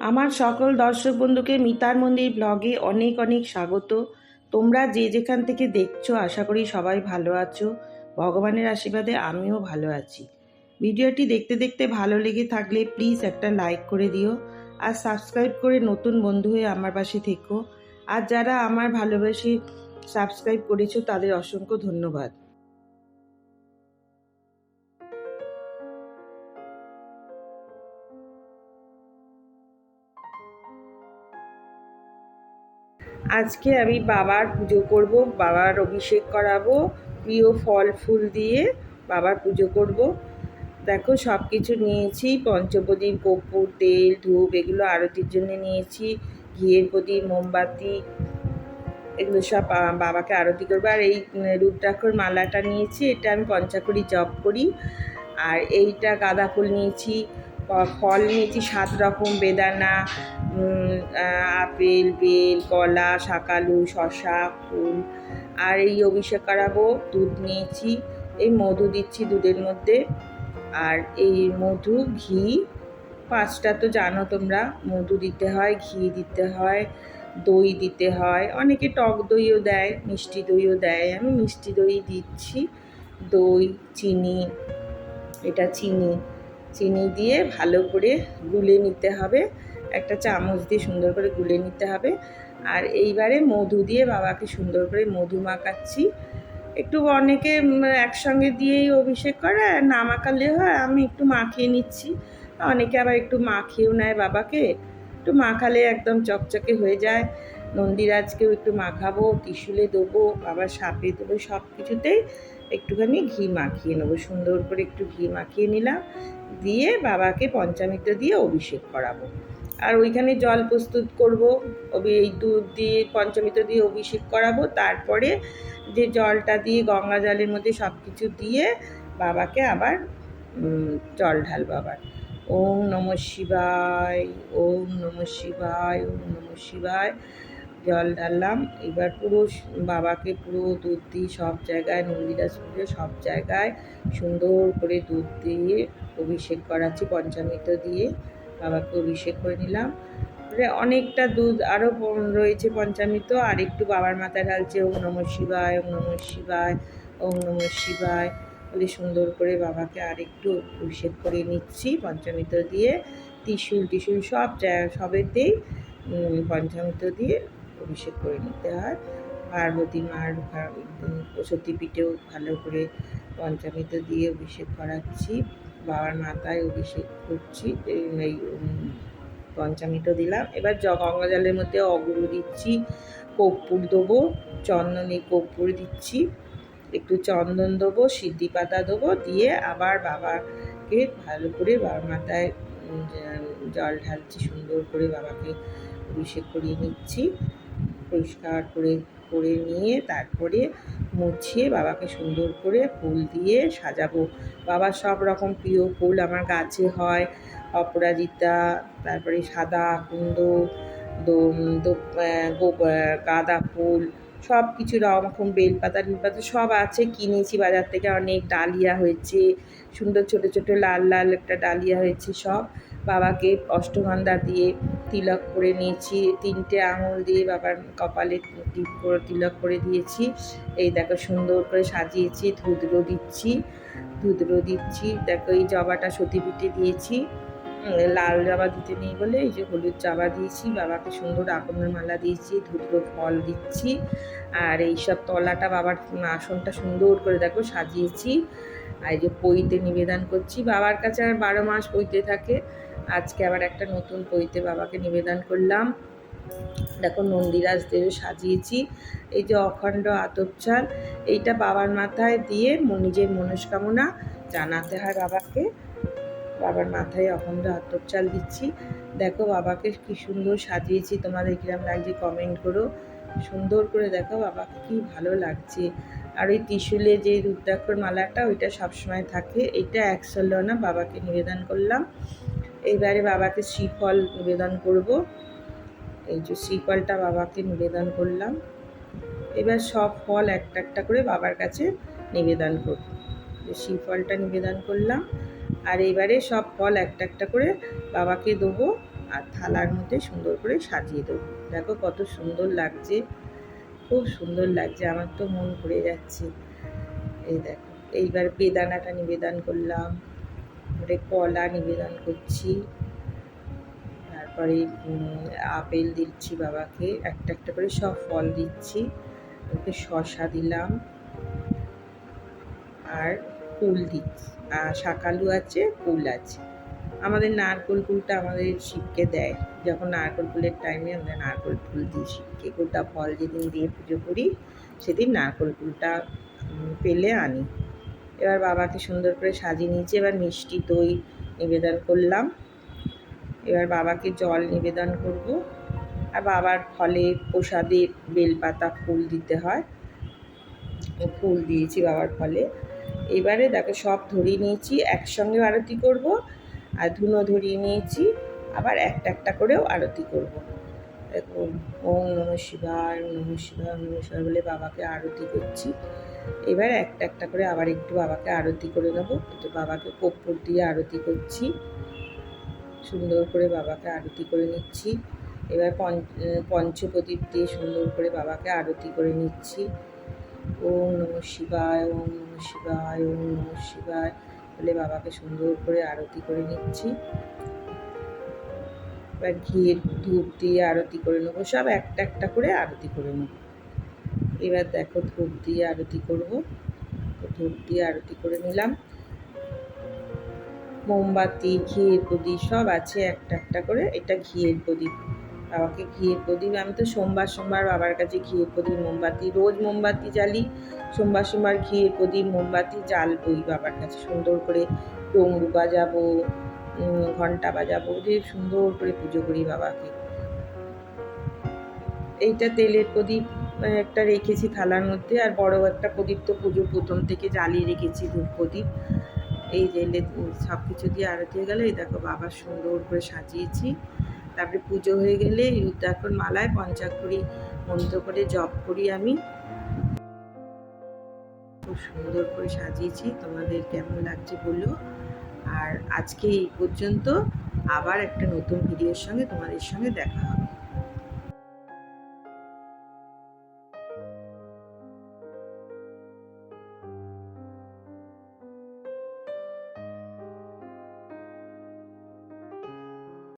আমার সকল দর্শক বন্ধুকে মিতার মন্দির ব্লগে অনেক অনেক স্বাগত। তোমরা যে যেখান থেকে দেখছ, আশা করি সবাই ভালো আছো। ভগবানের আশীর্বাদে আমিও ভালো আছি। ভিডিওটি দেখতে দেখতে ভালো লেগে থাকলে প্লিজ একটা লাইক করে দিও আর সাবস্ক্রাইব করে নতুন বন্ধু হয়ে আমার পাশে থেকো। আর যারা আমার ভালোবাসি সাবস্ক্রাইব করেছ, তাদের অসংখ্য ধন্যবাদ। আজকে আমি বাবার পুজো করব বাবার অভিষেক করাবো প্রিয় ফল ফুল দিয়ে বাবার পুজো করব। দেখো সব কিছু নিয়েছি পঞ্চপ্রদীপ কর্পূর তেল ধূপ এগুলো আরতির জন্য নিয়েছি ঘিয়ের প্রদীপ মোমবাতি এগুলো সব বাবাকে আরতি করব। আর এই উম, রুদ্রাক্ষর মালাটা নিয়েছি এটা আমি পঞ্চাকড়ি জপ করি। আর এইটা গাঁদা ফুল নিয়েছি ফল নিয়েছি সাত রকম বেদানা আপেল, বেল, কলা, শাকালু শশা ফুল আর এই অভিষেক করাবো, দুধ নিয়েছি, এই মধু দিচ্ছি দুধের মধ্যে আর এই মধু, ঘি, পাঁচটা তো জানো তোমরা, মধু দিতে হয়, ঘি দিতে হয়, দই দিতে হয়, অনেকে টক দইও দেয়, মিষ্টি দইও দেয়, আমি মিষ্টি দই দিচ্ছি, দই, চিনি, এটা চিনি চিনি দিয়ে ভালো করে গুলে নিতে হবে একটা চামচ দিয়ে সুন্দর করে গুলে নিতে হবে। আর এইবারে মধু দিয়ে বাবাকে সুন্দর করে মধু মাখাচ্ছি। একটু অনেকে একসঙ্গে দিয়েই অভিষেক করে, আর না মাখালে হয়, আমি একটু মাখিয়ে নিচ্ছি। অনেকে আবার একটু মাখিয়েও নেয় বাবাকে। একটু মাখালে একদম চকচকে হয়ে যায়। নন্দিরাজকেও একটু মাখাবো, ত্রিশুলে দেবো, আবার সাপে দেবো, সব কিছুতেই একটুখানি ঘি মাখিয়ে নেব। সুন্দর করে একটু ঘি মাখিয়ে নিলাম। দিয়ে বাবাকে পঞ্চামৃত দিয়ে অভিষেক করাবো। আর ওইখানে জল প্রস্তুত করব এই দুধ দিয়ে, পঞ্চমৃত দিয়ে অভিষেক করাবো, তারপরে যে জলটা দিয়ে, গঙ্গা জলের মধ্যে সব কিছু দিয়ে বাবাকে আবার জল ঢালবো আবার। ওম নম শিবায়, ওম নম শিবায়, ওম নম শিবায়। জল ঢাললাম, এবার পুরো বাবাকে পুরো দুধ দিয়ে সব জায়গায়, নন্দিদাস পুজো সব জায়গায় সুন্দর করে দুধ দিয়ে অভিষেক করাচ্ছি, পঞ্চামৃত দিয়ে। বাবাকে অভিষেক করে নিলাম। অনেকটা দুধ আরও রয়েছে পঞ্চামৃত, আর একটু বাবার মাথায় ঢালছে, ওম নম শিবায়, ওম নম শিবায়, ওম নম শিবায় বলে সুন্দর করে বাবাকে আর একটু অভিষেক করে নিচ্ছি পঞ্চামৃত দিয়ে। ত্রিশুল টিশুল সব সবেতেই পঞ্চামৃত দিয়ে অভিষেক করে নিতে হয়। পার্বতী মার সতীপীঠেও ভালো করে পঞ্চামৃত দিয়ে অভিষেক করাচ্ছি। বাবার মাথায় অভিষেক করছি এই এই, দিলাম। এবার গঙ্গা জলের মধ্যে অগুরু দিচ্ছি কর্পূর দেবো চন্দনে কর্পূর দিচ্ছি একটু চন্দন দেবো সিদ্ধি পাতা দেবো দিয়ে আবার বাবাকে ভালো করে বাবার মাথায় জল ঢালছি সুন্দর করে বাবাকে অভিষেক করিয়ে নিচ্ছি পরিষ্কার করে করে নিয়ে তারপরে মুছিয়ে বাবাকে সুন্দর করে ফুল দিয়ে সাজাবো। বাবার সব রকম প্রিয় ফুল আমার গাছে হয়। অপরাজিতা, তারপরে সাদা কুন্দ গাঁদা ফুল সব কিছু রকম, বেলপাতা, টেলপাতা সব আছে কিনেছি বাজার থেকে। অনেক ডালিয়া হয়েছে, সুন্দর ছোট ছোট লাল লাল একটা ডালিয়া হয়েছে সব। বাবাকে অষ্টগন্ধা দিয়ে তিলক করে নিয়েছি। তিনটে আঙুল দিয়ে বাবার কপালে টিপ করে তিলক করে দিয়েছি। এই দেখো সুন্দর করে সাজিয়েছি, ধুদ্র দিচ্ছি ধুদ্র দিচ্ছি। দেখো এই জবাটা সতীপীঠে দিয়েছি। লাল জবা দিতে নেই বলে এই যে হলুদ জবা দিয়েছি। বাবাকে সুন্দর আকনের মালা দিয়েছি, ধুদ্র ফল দিচ্ছি। আর এই সব তলাটা বাবার আসনটা সুন্দর করে দেখো সাজিয়েছি। আর এই যে পইতে নিবেদন করছি। বাবার কাছে আর বারো মাস পইতে থাকে। আজকে আবার একটা নতুন বইতে বাবাকে নিবেদন করলাম। দেখো নন্দিরাজদের সাজিয়েছি। এই যে অখণ্ড আতপ চাল এইটা বাবার মাথায় দিয়ে নিজের মনস্কামনা জানাতে হয় বাবাকে। বাবার মাথায় অখণ্ড আতপ চাল দিচ্ছি। দেখো বাবাকে কি সুন্দর সাজিয়েছি। তোমাদের কিরম লাগছে কমেন্ট করো। সুন্দর করে দেখো বাবাকে কি ভালো লাগছে। আর ওই ত্রিশুলে যে রুদ্রাক্ষর মালাটা, ওইটা সবসময় থাকে। এটা একশো না বাবাকে নিবেদন করলাম। এইবারে বাবাকে শ্রীফল নিবেদন করব। এই যে শ্রীফলটা বাবাকে নিবেদন করলাম। এবার সব ফল একটা একটা করে বাবার কাছে নিবেদন করব। যে শ্রীফলটা নিবেদন করলাম। আর এবারে সব ফল একটা একটা করে বাবাকে দেবো আর থালার মধ্যে সুন্দর করে সাজিয়ে দেবো। দেখো কত সুন্দর লাগছে। খুব সুন্দর লাগছে। আমার তো মন ভরে যাচ্ছে। এই দেখো, এইবার বেদানাটা নিবেদন করলাম। তারপরে কলা নিবেদন করছি। তারপরে আপেল দিচ্ছি বাবাকে, একটা একটা করে সব ফল দিচ্ছি। ওকে শশা দিলাম। আর কুল দিচ্ছি। আর শাকালু আছে, কুল আছে। আমাদের নারকোল কুলটা আমাদের শিবকে দেয়। যখন নারকোল ফুলের টাইমে আমরা নারকোল ফুল দিই শিবকে। গোটা ফল যেদিন দিয়ে পুজো করি, সেদিন নারকোল ফুলটা পেলে আনি। এবার বাবাকে সুন্দর করে সাজিয়ে নিয়েছি, এবার মিষ্টি দই নিবেদন করলাম। এবার বাবাকে জল নিবেদন করব। আর বাবার ফলে প্রসাদে বেলপাতা ফুল দিতে হয়। ফুল দিয়েছি বাবার ফলে। এবারে দেখো সব ধরিয়ে নিয়েছি, একসঙ্গে আরতি করব। আর ধুনো ধরিয়ে নিয়েছি, আবার একটা একটা করেও আরতি করব। দেখো, ওম নম শিবায় নম শিবায় নম শিবায় বলে বাবাকে আরতি করছি। এবার একটা একটা করে আবার একটু বাবাকে আরতি করে নেব। তো বাবাকে কর্পূর দিয়ে আরতি করছি। সুন্দর করে বাবাকে আরতি করে নিচ্ছি। এবার পঞ্চপ্রদীপ দিয়ে সুন্দর করে বাবাকে আরতি করে নিচ্ছি। ওম নম শিবায়, ওম নম শিবায়, ওম নম শিবায় বলে বাবাকে সুন্দর করে আরতি করে নিচ্ছি। এবার ঘিয়ের ধূপ দিয়ে আরতি করে নেব। সব একটা একটা করে আরতি করে নেব। এবার দেখো ধূপ দিয়ে আরতি করব। ধূপ দিয়ে আরতি করে নিলাম। মোমবাতি, ঘিয়ের প্রদীপ সব আছে একটা একটা করে। এটা ঘিয়ের প্রদীপ। বাবাকে ঘিয়ের প্রদীপ। আমি তো সোমবার সোমবার বাবার কাছে ঘিয়ের প্রদীপ, মোমবাতি, রোজ মোমবাতি জ্বালি। সোমবার সোমবার ঘিয়ের প্রদীপ, মোমবাতি জ্বালবই বাবার কাছে। সুন্দর করে ডমরু বাজাবো ঘণ্টা বাজাবো। যে সুন্দর করে পুজো করি বাবাকে। এইটা তেলের প্রদীপ। একটা রেখেছি থালার মধ্যে আর বড় একটা প্রদীপ তো পুজো প্রথম থেকে জ্বালিয়ে রেখেছি ধূপ প্রদীপ। এই জেলে সব কিছু দিয়ে আরতি হয়ে গেলে। এই দেখো বাবা সুন্দর করে সাজিয়েছি। তারপরে পুজো হয়ে গেলে রুদ্রাক্ষর মালায় পঞ্চাক্ষরী মন্ত্র করে জপ করি আমি। খুব সুন্দর করে সাজিয়েছি। তোমাদের কেমন লাগছে বলো? আর আজকে এই পর্যন্ত আবার একটা নতুন ভিডিওর সঙ্গে তোমাদের সঙ্গে দেখা হবে।